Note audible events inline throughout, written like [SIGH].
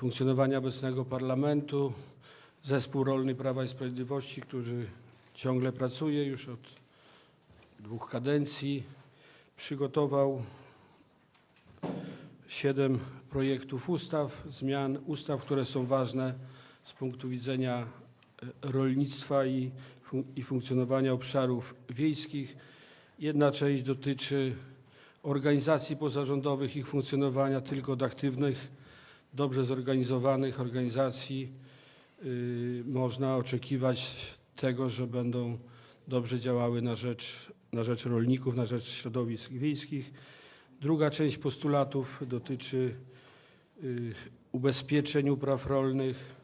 funkcjonowania obecnego parlamentu. Zespół Rolny Prawa i Sprawiedliwości, który ciągle pracuje już od dwóch kadencji, przygotował siedem projektów ustaw, zmian ustaw, które są ważne z punktu widzenia e, rolnictwa i, fun- i funkcjonowania obszarów wiejskich. Jedna część dotyczy organizacji pozarządowych, ich funkcjonowania, tylko od aktywnych, dobrze zorganizowanych organizacji y, można oczekiwać tego, że będą dobrze działały na rzecz, na rzecz rolników, na rzecz środowisk wiejskich. Druga część postulatów dotyczy y, ubezpieczeń upraw rolnych,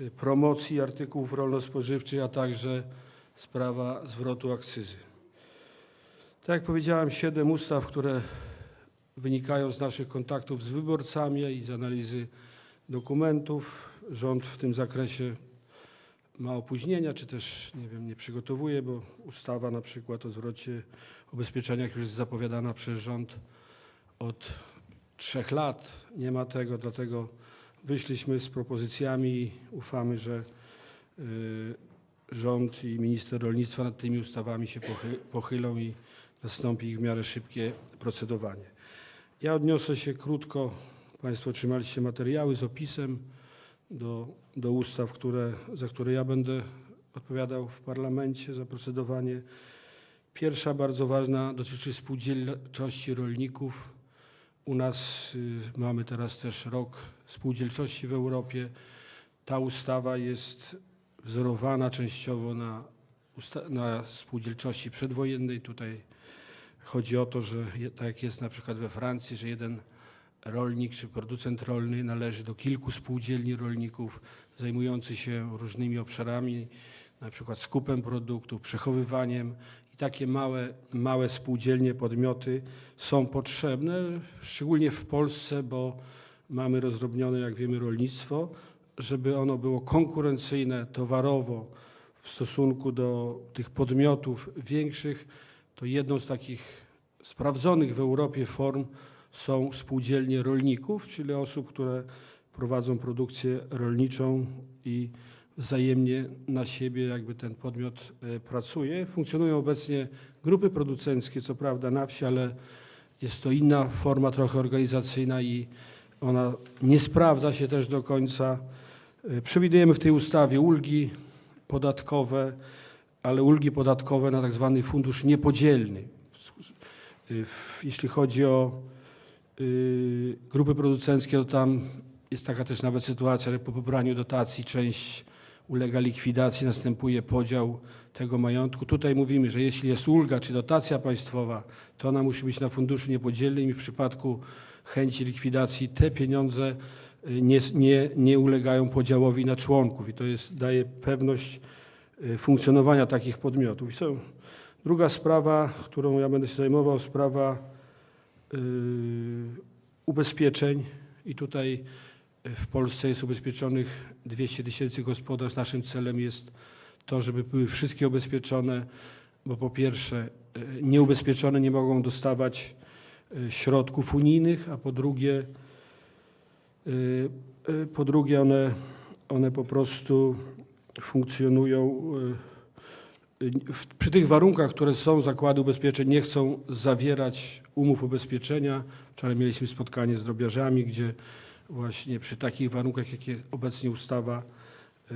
y, promocji artykułów rolno-spożywczych, a także sprawa zwrotu akcyzy. Tak jak powiedziałem, siedem ustaw, które wynikają z naszych kontaktów z wyborcami i z analizy dokumentów. Rząd w tym zakresie ma opóźnienia, czy też nie wiem, nie przygotowuje, bo ustawa na przykład o zwrocie ubezpieczeniach już jest zapowiadana przez rząd od trzech lat. Nie ma tego, dlatego wyszliśmy z propozycjami i ufamy, że y, rząd i minister rolnictwa nad tymi ustawami się pochy- pochylą i nastąpi ich w miarę szybkie procedowanie. Ja odniosę się krótko, Państwo otrzymaliście materiały z opisem do, do ustaw, które, za które ja będę odpowiadał w parlamencie za procedowanie. Pierwsza bardzo ważna dotyczy spółdzielczości rolników. U nas y, mamy teraz też rok spółdzielczości w Europie. Ta ustawa jest wzorowana częściowo na, na spółdzielczości przedwojennej. Tutaj chodzi o to, że tak jak jest na przykład we Francji, że jeden rolnik czy producent rolny należy do kilku spółdzielni rolników zajmujących się różnymi obszarami, na przykład skupem produktów, przechowywaniem. I takie małe, małe spółdzielnie, podmioty są potrzebne, szczególnie w Polsce, bo mamy rozrobnione, jak wiemy, rolnictwo, żeby ono było konkurencyjne towarowo w stosunku do tych podmiotów większych, to jedną z takich sprawdzonych w Europie form są spółdzielnie rolników, czyli osób, które prowadzą produkcję rolniczą i wzajemnie na siebie jakby ten podmiot e, pracuje. Funkcjonują obecnie grupy producenckie, co prawda na wsi, ale jest to inna forma trochę organizacyjna i ona nie sprawdza się też do końca. E, Przewidujemy w tej ustawie ulgi podatkowe, ale ulgi podatkowe na tak zwany fundusz niepodzielny. Jeśli chodzi o y, grupy producenckie, to tam jest taka też nawet sytuacja, że po pobraniu dotacji część ulega likwidacji, następuje podział tego majątku. Tutaj mówimy, że jeśli jest ulga czy dotacja państwowa, to ona musi być na funduszu niepodzielnym i w przypadku chęci likwidacji te pieniądze y, nie, nie, nie ulegają podziałowi na członków i to jest, daje pewność funkcjonowania takich podmiotów. Druga sprawa, którą ja będę się zajmował, sprawa y, ubezpieczeń i tutaj y, w Polsce jest ubezpieczonych 200 tysięcy gospodarstw. Naszym celem jest to, żeby były wszystkie ubezpieczone, bo po pierwsze y, nieubezpieczone nie mogą dostawać y, środków unijnych, a po drugie, y, y, po drugie one, one po prostu funkcjonują y, przy tych warunkach, które są, zakłady ubezpieczeń nie chcą zawierać umów ubezpieczenia. Wczoraj mieliśmy spotkanie z drobiarzami, gdzie właśnie przy takich warunkach, jakie obecnie ustawa y,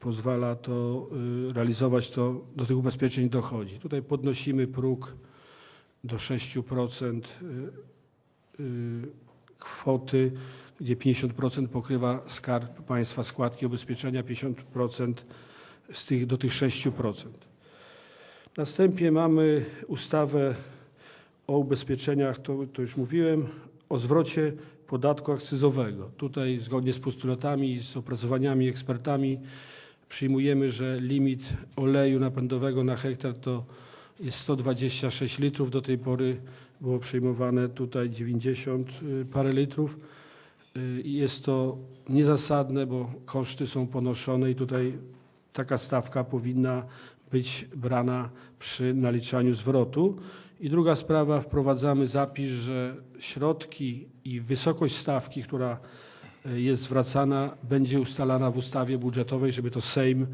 pozwala to y, realizować, to do tych ubezpieczeń dochodzi. Tutaj podnosimy próg do 6% y, y, kwoty, gdzie 50% pokrywa Skarb Państwa składki ubezpieczenia, 50% z tych, do tych 6%. Następnie mamy ustawę o ubezpieczeniach, to, to już mówiłem, o zwrocie podatku akcyzowego. Tutaj zgodnie z postulatami, z opracowaniami ekspertami przyjmujemy, że limit oleju napędowego na hektar to jest 126 litrów. Do tej pory było przyjmowane tutaj 90 y, parę litrów. Y, Jest to niezasadne, bo koszty są ponoszone i tutaj taka stawka powinna być brana przy naliczaniu zwrotu. I druga sprawa, wprowadzamy zapis, że środki i wysokość stawki, która y, jest zwracana, będzie ustalana w ustawie budżetowej, żeby to Sejm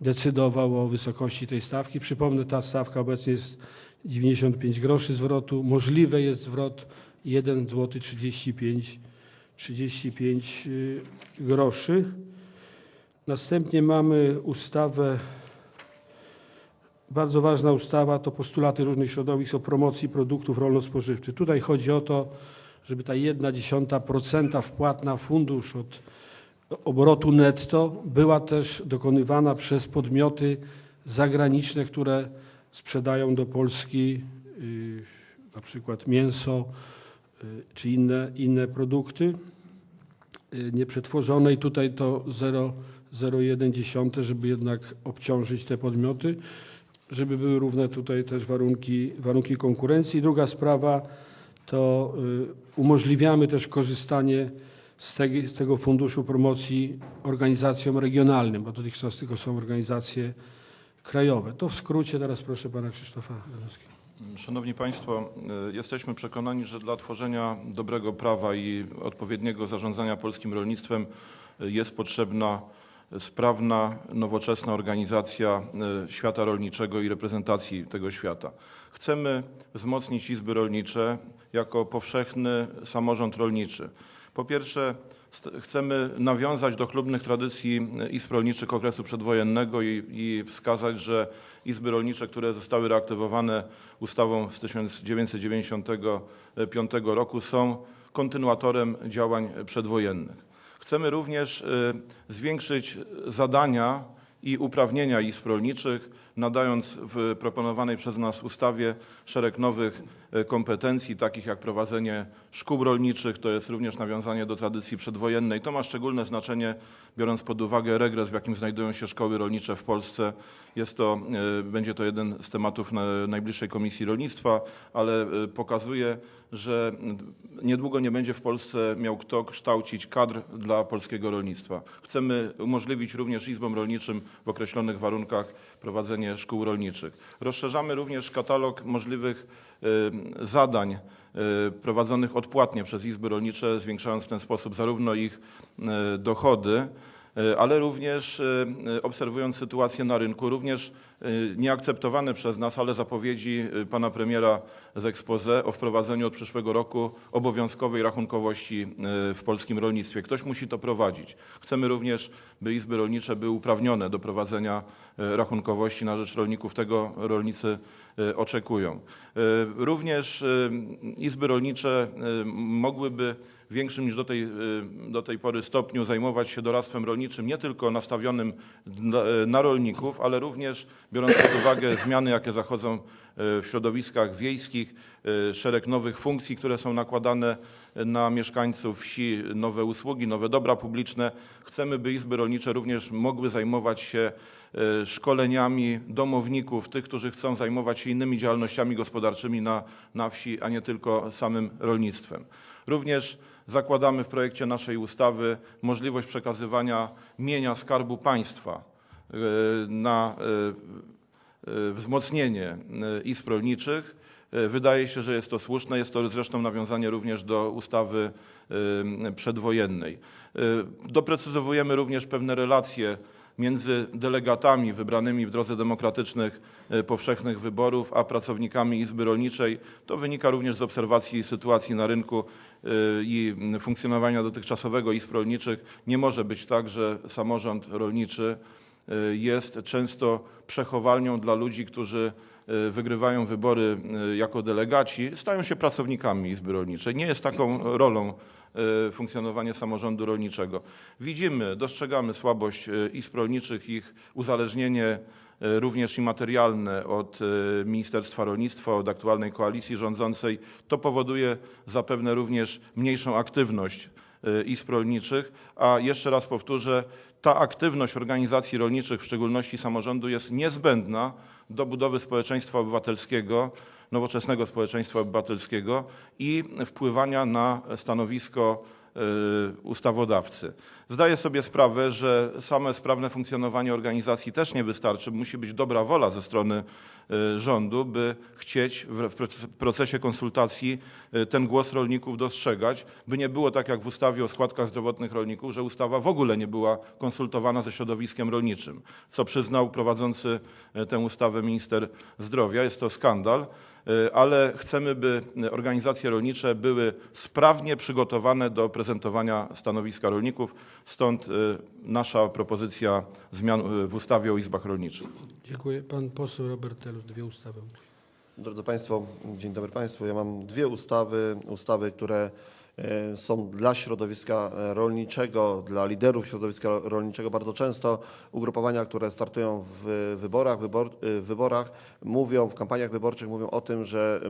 decydował o wysokości tej stawki. Przypomnę, ta stawka obecnie jest 95 groszy zwrotu. Możliwe jest zwrot 1 zł 35, 35 y, groszy. Następnie mamy ustawę, bardzo ważna ustawa, to postulaty różnych środowisk o promocji produktów rolno-spożywczych. Tutaj chodzi o to, żeby ta jedna dziesiąta procenta wpłat na fundusz od obrotu netto była też dokonywana przez podmioty zagraniczne, które sprzedają do Polski y, na przykład mięso czy inne, inne produkty y, nieprzetworzone i tutaj to 0,01, żeby jednak obciążyć te podmioty, żeby były równe tutaj też warunki, warunki konkurencji. Druga sprawa to y, umożliwiamy też korzystanie z, tegi- z tego funduszu promocji organizacjom regionalnym, bo dotychczas tylko są organizacje krajowe. To w skrócie, teraz proszę pana Krzysztofa Janowskiego. Szanowni Państwo, y, jesteśmy przekonani, że dla tworzenia dobrego prawa i odpowiedniego zarządzania polskim rolnictwem y, jest potrzebna sprawna, nowoczesna organizacja y, świata rolniczego i reprezentacji tego świata. Chcemy wzmocnić izby rolnicze jako powszechny samorząd rolniczy. Po pierwsze, chcemy nawiązać do chlubnych tradycji y, izb rolniczych okresu przedwojennego i, i wskazać, że izby rolnicze, które zostały reaktywowane ustawą z 1995 roku są kontynuatorem działań przedwojennych. Chcemy również y, zwiększyć zadania i uprawnienia izb rolniczych, nadając w proponowanej przez nas ustawie szereg nowych y, kompetencji, takich jak prowadzenie szkół rolniczych, to jest również nawiązanie do tradycji przedwojennej. To ma szczególne znaczenie, biorąc pod uwagę regres, w jakim znajdują się szkoły rolnicze w Polsce. Jest to, y, będzie to jeden z tematów na najbliższej Komisji Rolnictwa, ale y, pokazuje, że niedługo nie będzie w Polsce miał kto kształcić kadr dla polskiego rolnictwa. Chcemy umożliwić również izbom rolniczym w określonych warunkach prowadzenie szkół rolniczych. Rozszerzamy również katalog możliwych y, zadań y, prowadzonych odpłatnie przez izby rolnicze, zwiększając w ten sposób zarówno ich y, dochody, ale również y, y, obserwując sytuację na rynku, również nieakceptowane przez nas, ale zapowiedzi pana premiera z expose o wprowadzeniu od przyszłego roku obowiązkowej rachunkowości w polskim rolnictwie. Ktoś musi to prowadzić. Chcemy również, by izby rolnicze były uprawnione do prowadzenia rachunkowości na rzecz rolników. Tego rolnicy oczekują. Również izby rolnicze mogłyby większym niż do tej, y, do tej pory stopniu zajmować się doradztwem rolniczym, nie tylko nastawionym na rolników, ale również biorąc pod uwagę zmiany, jakie zachodzą y, w środowiskach wiejskich, y, szereg nowych funkcji, które są nakładane na mieszkańców wsi, nowe usługi, nowe dobra publiczne. Chcemy, by izby rolnicze również mogły zajmować się szkoleniami domowników, tych, którzy chcą zajmować się innymi działalnościami gospodarczymi na, na wsi, a nie tylko samym rolnictwem. Również zakładamy w projekcie naszej ustawy możliwość przekazywania mienia Skarbu Państwa y, na y, wzmocnienie izb rolniczych. Wydaje się, że jest to słuszne. Jest to zresztą nawiązanie również do ustawy przedwojennej. Doprecyzowujemy również pewne relacje między delegatami wybranymi w drodze demokratycznych y, powszechnych wyborów, a pracownikami Izby Rolniczej. To wynika również z obserwacji sytuacji na rynku y, i funkcjonowania dotychczasowego izb rolniczych. Nie może być tak, że samorząd rolniczy y, jest często przechowalnią dla ludzi, którzy wygrywają wybory y, jako delegaci, stają się pracownikami Izby Rolniczej. Nie jest taką rolą y, funkcjonowanie samorządu rolniczego. Widzimy, dostrzegamy słabość izb rolniczych, ich uzależnienie również i materialne od Ministerstwa Rolnictwa, od aktualnej koalicji rządzącej. To powoduje zapewne również mniejszą aktywność izb rolniczych, a jeszcze raz powtórzę, ta aktywność organizacji rolniczych, w szczególności samorządu, jest niezbędna do budowy społeczeństwa obywatelskiego, nowoczesnego społeczeństwa obywatelskiego i wpływania na stanowisko ustawodawcy. Zdaję sobie sprawę, że same sprawne funkcjonowanie organizacji też nie wystarczy. Musi być dobra wola ze strony y, rządu, by chcieć w w proces- procesie konsultacji y, ten głos rolników dostrzegać, by nie było tak jak w ustawie o składkach zdrowotnych rolników, że ustawa w ogóle nie była konsultowana ze środowiskiem rolniczym, co przyznał prowadzący y, tę ustawę minister zdrowia. Jest to skandal. Y, ale chcemy, by organizacje rolnicze były sprawnie przygotowane do prezentowania stanowiska rolników. Stąd y, nasza propozycja zmian y, w ustawie o izbach rolniczych. Dziękuję. Pan poseł Robert Telus, dwie ustawy. Drodzy Państwo, dzień dobry Państwu. Ja mam dwie ustawy, ustawy, które są dla środowiska e, rolniczego, dla liderów środowiska rolniczego bardzo często ugrupowania, które startują w wyborach, wybor, e, wyborach mówią, w kampaniach wyborczych mówią o tym, że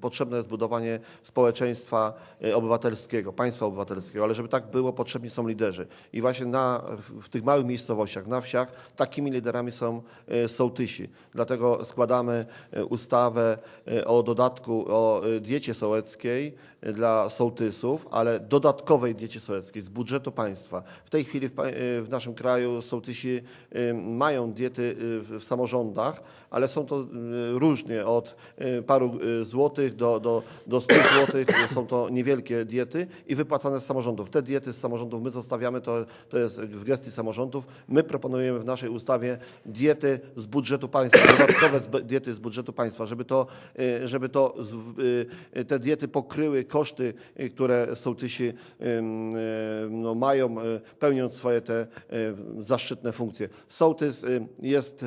potrzebne jest budowanie społeczeństwa e, obywatelskiego, państwa obywatelskiego, ale żeby tak było, potrzebni są liderzy. I właśnie na, w- tych małych miejscowościach, na wsiach, takimi liderami są e, sołtysi. Dlatego składamy e, ustawę e, o dodatku, o e, diecie sołeckiej e, dla sołtysów, ale dodatkowej diecie sołeckiej z budżetu państwa. W tej chwili w, e, w naszym kraju sołtysi e, mają diety e, w samorządach, ale są to różnie, od paru złotych do, do, do 100 [COUGHS] złotych. Są to niewielkie diety i wypłacane z samorządów. Te diety z samorządów my zostawiamy, to, to jest w gestii samorządów. My proponujemy w naszej ustawie diety z budżetu państwa, [COUGHS] dodatkowe diety z budżetu państwa, żeby to, żeby to te diety pokryły koszty, e, które sołtysi no, mają, e, pełniąc swoje te e, zaszczytne funkcje. Sołtys e, jest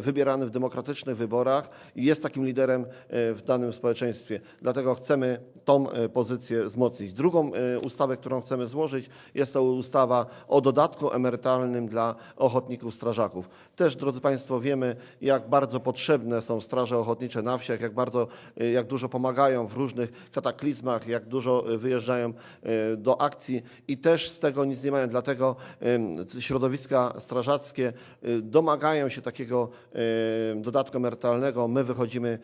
wybierany w demokratycznych wyborach i jest takim liderem w danym społeczeństwie. Dlatego chcemy tą e, pozycję wzmocnić. Drugą e, ustawę, którą chcemy złożyć, jest to ustawa o dodatku emerytalnym dla ochotników strażaków. Też, drodzy Państwo, wiemy, jak bardzo potrzebne są straże ochotnicze na wsiach, jak bardzo, e, jak dużo pomagają w różnych kataklizmach, jak dużo wyjeżdżają do akcji i też z tego nic nie mają. Dlatego środowiska strażackie domagają się takiego dodatku emerytalnego. My wychodzimy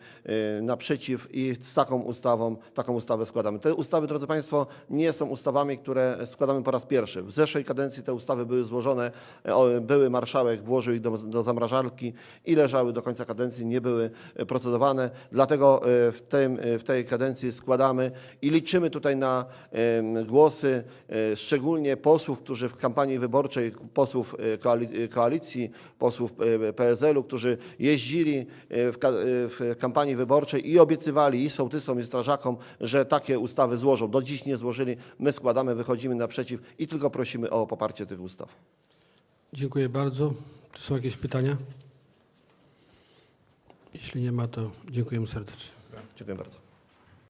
naprzeciw i z taką ustawą, taką składamy. Te ustawy, drodzy Państwo, nie są ustawami, które składamy po raz pierwszy. W zeszłej kadencji te ustawy były złożone, e, były marszałek, włożył ich do, do zamrażarki i leżały do końca kadencji, nie były e, procedowane. Dlatego e, w, tym, w tej kadencji składamy i liczymy tutaj na głosy, szczególnie posłów, którzy w kampanii wyborczej, posłów koali- koalicji, posłów PSL-u, którzy jeździli w, w kampanii wyborczej i obiecywali i sołtysom, i strażakom, że takie ustawy złożą. Do dziś nie złożyli. My składamy, wychodzimy naprzeciw i tylko prosimy o poparcie tych ustaw. Dziękuję bardzo. Czy są jakieś pytania? Jeśli nie ma, to dziękujemy serdecznie. Dziękuję bardzo.